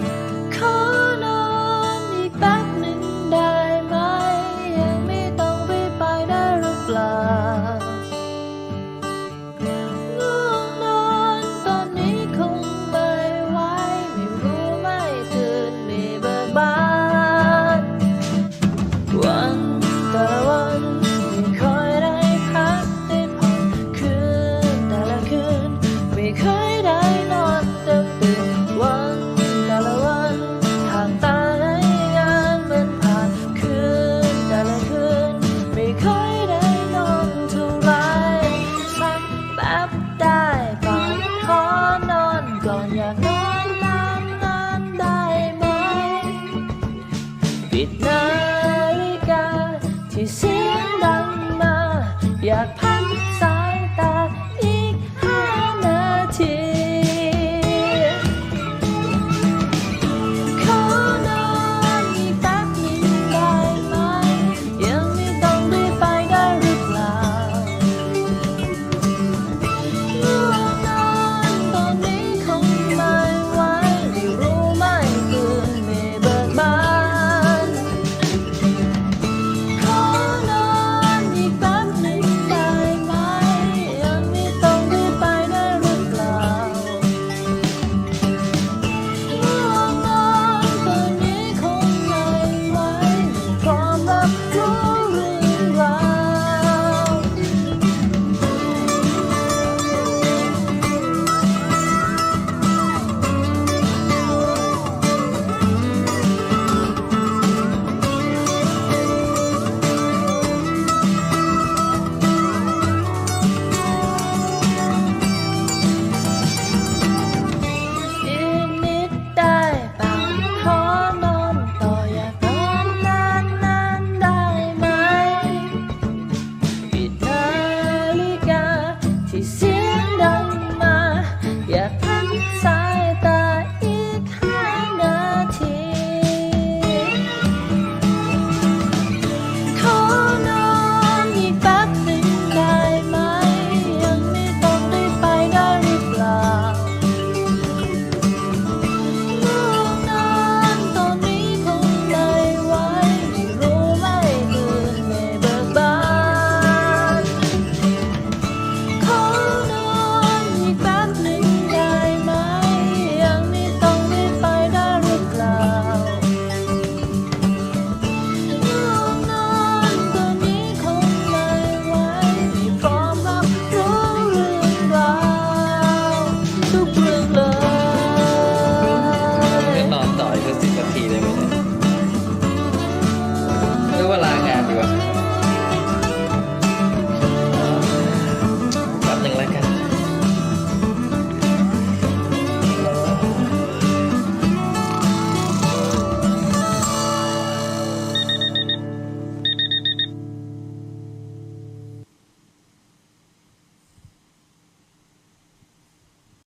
ขอ อนน้ำนั้นได้ไหม ปิดนาฬิกาที่เสียงดังมา อยาก She's see.